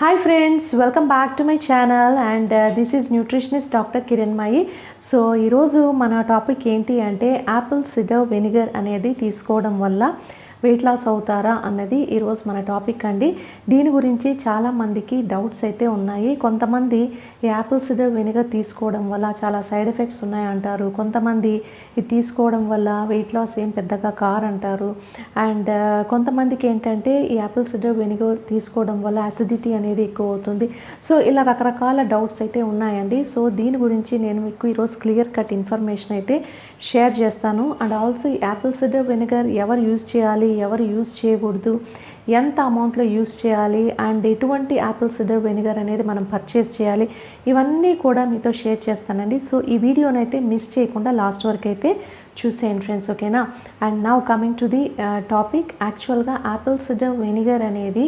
Hi friends welcome back to my channel and this is nutritionist doctor Kiranmayi so ఈరోజు మన topic ఏంటి అంటే Apple cider vinegar అనేది తీసుకోవడం వల్ల వెయిట్ లాస్ అవుతారా అన్నది ఈరోజు మన టాపిక్ అండి. దీని గురించి చాలామందికి డౌట్స్ అయితే ఉన్నాయి. కొంతమంది ఈ యాపిల్ సిడర్ వెనిగర్ తీసుకోవడం వల్ల చాలా సైడ్ ఎఫెక్ట్స్ ఉన్నాయి అంటారు. కొంతమంది ఇది తీసుకోవడం వల్ల వెయిట్ లాస్ ఏం పెద్దగా కార్ అంటారు అండ్ uh, కొంతమందికి ఏంటంటే ఈ యాపిల్ సిడర్ వెనిగర్ తీసుకోవడం వల్ల యాసిడిటీ అనేది ఎక్కువ అవుతుంది. సో ఇలా రకరకాల డౌట్స్ అయితే ఉన్నాయండి. సో దీని గురించి నేను మీకు ఈరోజు క్లియర్ కట్ ఇన్ఫర్మేషన్ అయితే షేర్ చేస్తాను. అండ్ ఆల్సో ఈ యాపిల్ సిడర్ వెనిగర్ ఎవరు యూజ్ చేయాలి? ఎవరు యూజ్ చేయకూడదు ఎంత అమౌంట్లో యూజ్ చేయాలి అండ్ ఎటువంటి యాపిల్ సిడర్ వెనిగర్ అనేది మనం పర్చేస్ చేయాలి ఇవన్నీ కూడా మీతో షేర్ చేస్తానండి. సో ఈ వీడియోనైతే మిస్ చేయకుండా లాస్ట్ వరకు అయితే చూసేయండి ఫ్రెండ్స్ ఓకేనా? And now coming to the topic. యాక్చువల్గా యాపిల్ సిడర్ వెనిగర్ అనేది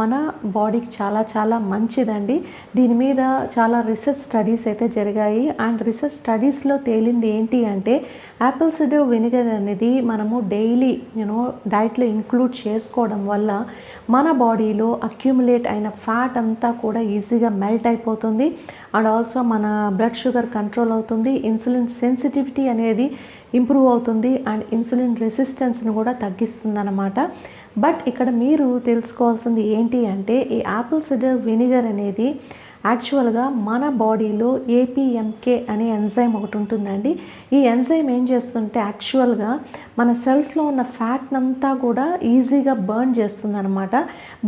మన బాడీకి చాలా చాలా మంచిదండి. దీని మీద చాలా రీసెర్చ్ స్టడీస్ అయితే జరిగాయి. అండ్ రీసెర్చ్ స్టడీస్లో తేలింది ఏంటి అంటే యాపిల్ సిడర్ వెనిగర్ అనేది మనము డైలీ యూనో డైట్లో ఇంక్లూడ్ చేసుకోవడం వల్ల మన బాడీలో అక్యుములేట్ అయిన ఫ్యాట్ అంతా కూడా ఈజీగా మెల్ట్ అయిపోతుంది. అండ్ ఆల్సో మన బ్లడ్ షుగర్ కంట్రోల్ అవుతుంది. ఇన్సులిన్ సెన్సిటివిటీ అనేది ఇంప్రూవ్ అవుతుంది. అండ్ ఇన్సులిన్ రెసిస్టెన్స్ని కూడా తగ్గిస్తుంది అనమాట బట్ ఇక్కడ మీరు తెలుసుకోవాల్సింది ఏంటి అంటే ఈ యాపిల్ సిడర్ వినిగర్ అనేది యాక్చువల్గా మన బాడీలో ఏపీఎంకే అనే ఎంజైమ్ ఒకటి ఉంటుందండి. ఈ ఎంజైమ్ ఏం చేస్తుంటే యాక్చువల్గా మన సెల్స్లో ఉన్న ఫ్యాట్ అంతా కూడా ఈజీగా burn చేస్తుందనమాట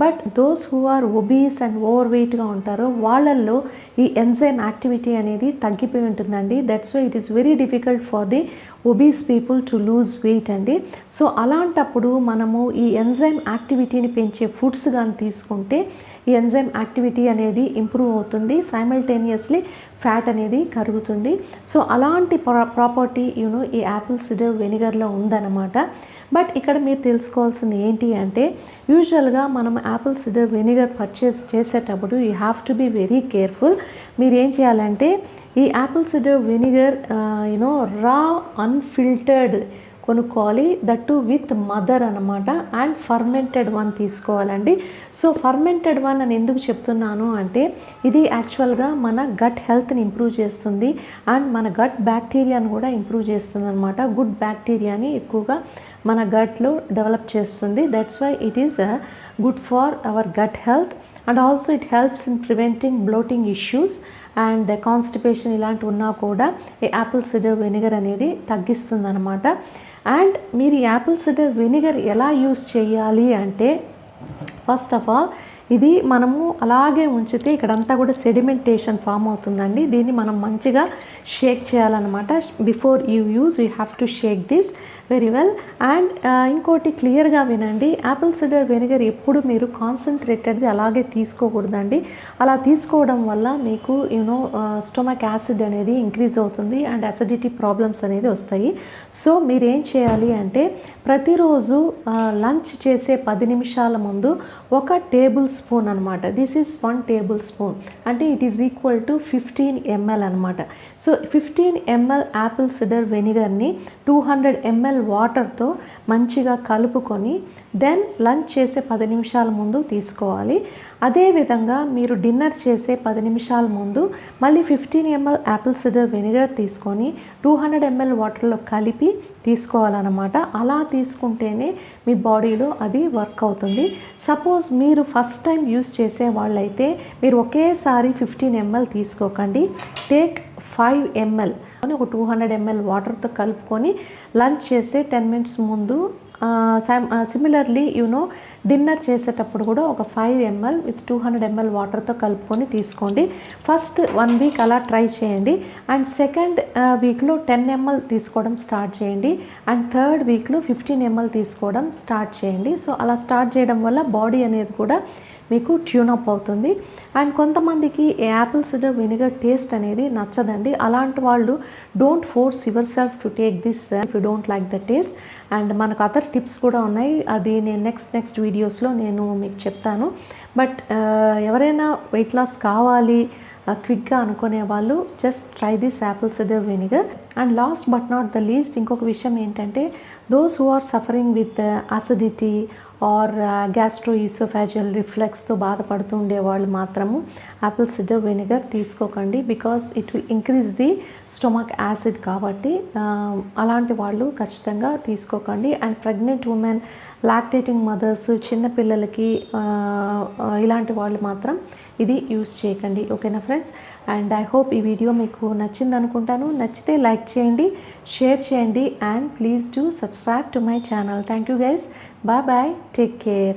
but those who are obese and over వెయిట్గా ఉంటారో వాళ్ళల్లో ఈ ఎంజైమ్ యాక్టివిటీ అనేది తగ్గిపోయి ఉంటుందండి. That's why it is very difficult for the obese people to lose weight అండి. సో అలాంటప్పుడు మనము ఈ ఎంజైమ్ యాక్టివిటీని పెంచే ఫుడ్స్ కానీ తీసుకుంటే ఈ ఎంజైమ్ యాక్టివిటీ అనేది ఇంప్రూవ్ అవుతుంది సైమల్టేనియస్లీ ఫ్యాట్ అనేది కరుగుతుంది. సో అలాంటి ప్రా ప్రాపర్టీ యూనో ఈ యాపిల్ సిడర్ వెనిగర్లో ఉందన్నమాట. బట్ ఇక్కడ మీరు తెలుసుకోవాల్సింది ఏంటి అంటే యూజువల్గా మనం యాపిల్ సిడర్ వెనిగర్ పర్చేస్ చేసేటప్పుడు you have to be very careful మీరు ఏం చేయాలంటే ఈ apple cider vinegar you know raw unfiltered కొనుక్కోవాలి. దట్టు విత్ మదర్ అనమాట అండ్ ఫర్మెంటెడ్ వన్ తీసుకోవాలండి. సో ఫర్మెంటెడ్ వన్ అని ఎందుకు చెప్తున్నాను అంటే ఇది యాక్చువల్గా మన గట్ హెల్త్ని ఇంప్రూవ్ చేస్తుంది. అండ్ మన గట్ బ్యాక్టీరియాను కూడా ఇంప్రూవ్ చేస్తుంది అనమాట గుడ్ బ్యాక్టీరియాని ఎక్కువగా మన గట్లో డెవలప్ చేస్తుంది. That's why it is good for our gut health and also it helps in preventing bloating issues and constipation ఇలాంటివి ఉన్నా కూడా ఈ యాపిల్ సిడర్ వెనిగర్ అనేది తగ్గిస్తుంది అనమాట అండ్ మీరు ఈ యాపిల్ సిడర్ వెనిగర్ ఎలా యూస్ చేయాలి అంటే ఫస్ట్ ఆఫ్ ఆల్ ఇది మనము అలాగే ఉంచితే ఇక్కడంతా కూడా సెడిమెంటేషన్ ఫామ్ అవుతుందండి. దీన్ని మనం మంచిగా షేక్ చేయాలన్నమాట. Before you use you have to shake this very well. And ఇంకోటి క్లియర్గా వినండి. యాపిల్ సిడర్ వెనిగర్ ఎప్పుడు మీరు కాన్సన్ట్రేటెడ్ది అలాగే తీసుకోకూడదండి. అలా తీసుకోవడం వల్ల మీకు యూనో స్టొమక్ యాసిడ్ అనేది ఇంక్రీజ్ అవుతుంది అండ్ అసిడిటీ ప్రాబ్లమ్స్ అనేది వస్తాయి. సో మీరు ఏం చేయాలి అంటే ప్రతిరోజు లంచ్ చేసే పది నిమిషాల ముందు ఒక టేబుల్ స్పూన్ అనమాట this is one tablespoon. అంటే it is equal to fifteen ML అనమాట so fifteen ML apple cider వెనిగర్ని two hundred ML వాటర్తో మంచిగా కలుపుకొని దెన్ లంచ్ చేసే పది నిమిషాల ముందు తీసుకోవాలి. అదేవిధంగా మీరు డిన్నర్ చేసే పది నిమిషాల ముందు మళ్ళీ fifteen ML apple cider vinegar తీసుకొని టూ హండ్రెడ్ ఎంఎల్ వాటర్లో కలిపి తీసుకోవాలన్నమాట. అలా తీసుకుంటేనే మీ బాడీలో అది వర్క్ అవుతుంది. సపోజ్ మీరు ఫస్ట్ టైం యూస్ చేసే వాళ్ళైతే మీరు ఒకేసారి ఫిఫ్టీన్ ఎంఎల్ తీసుకోకండి. టేక్ ఫైవ్ ఎంఎల్ ఒక టూ హండ్రెడ్ ఎంఎల్ వాటర్తో కలుపుకొని లంచ్ చేసే టెన్ మినిట్స్ ముందు సిమిలర్లీ యూనో డిన్నర్ చేసేటప్పుడు కూడా ఒక five ML with two hundred ML వాటర్తో కలుపుకొని తీసుకోండి. ఫస్ట్ వన్ వీక్ అలా ట్రై చేయండి. అండ్ సెకండ్ వీక్లో టెన్ ఎంఎల్ తీసుకోవడం స్టార్ట్ చేయండి. అండ్ థర్డ్ వీక్లో ఫిఫ్టీన్ ఎంఎల్ తీసుకోవడం స్టార్ట్ చేయండి. సో అలా స్టార్ట్ చేయడం వల్ల బాడీ అనేది కూడా మీకు ట్యూనప్ అవుతుంది. అండ్ కొంతమందికి యాపిల్ సిడర్ వినిగర్ టేస్ట్ అనేది నచ్చదండి. అలాంటి వాళ్ళు don't force yourself to take this if you don't like the taste and మనకు అదర్ టిప్స్ కూడా ఉన్నాయి. అది నేను నెక్స్ట్ నెక్స్ట్ వీడియోస్లో నేను మీకు చెప్తాను. బట్ uh, ఎవరైనా వెయిట్ లాస్ కావాలి uh, క్విక్గా అనుకునే వాళ్ళు just try this apple cider vinegar and last but not the least ఇంకొక విషయం ఏంటంటే those who are suffering with acidity or gastro oesophageal రిఫ్లెక్స్తో బాధపడుతూ ఉండే వాళ్ళు మాత్రము యాపిల్ సిడర్ వెనిగర్ తీసుకోకండి because it will increase the stomach acid కాబట్టి um, అలాంటి వాళ్ళు ఖచ్చితంగా తీసుకోకండి. And pregnant women lactating mothers చిన్నపిల్లలకి ఇలాంటి వాళ్ళు మాత్రం ఇది యూస్ చేయకండి. ఓకేనా ఫ్రెండ్స్? అండ్ ఐ హోప్ ఈ వీడియో మీకు నచ్చింది అనుకుంటాను. నచ్చితే లైక్ చేయండి షేర్ చేయండి and please do subscribe to my channel. Thank you guys. Bye bye. Take care.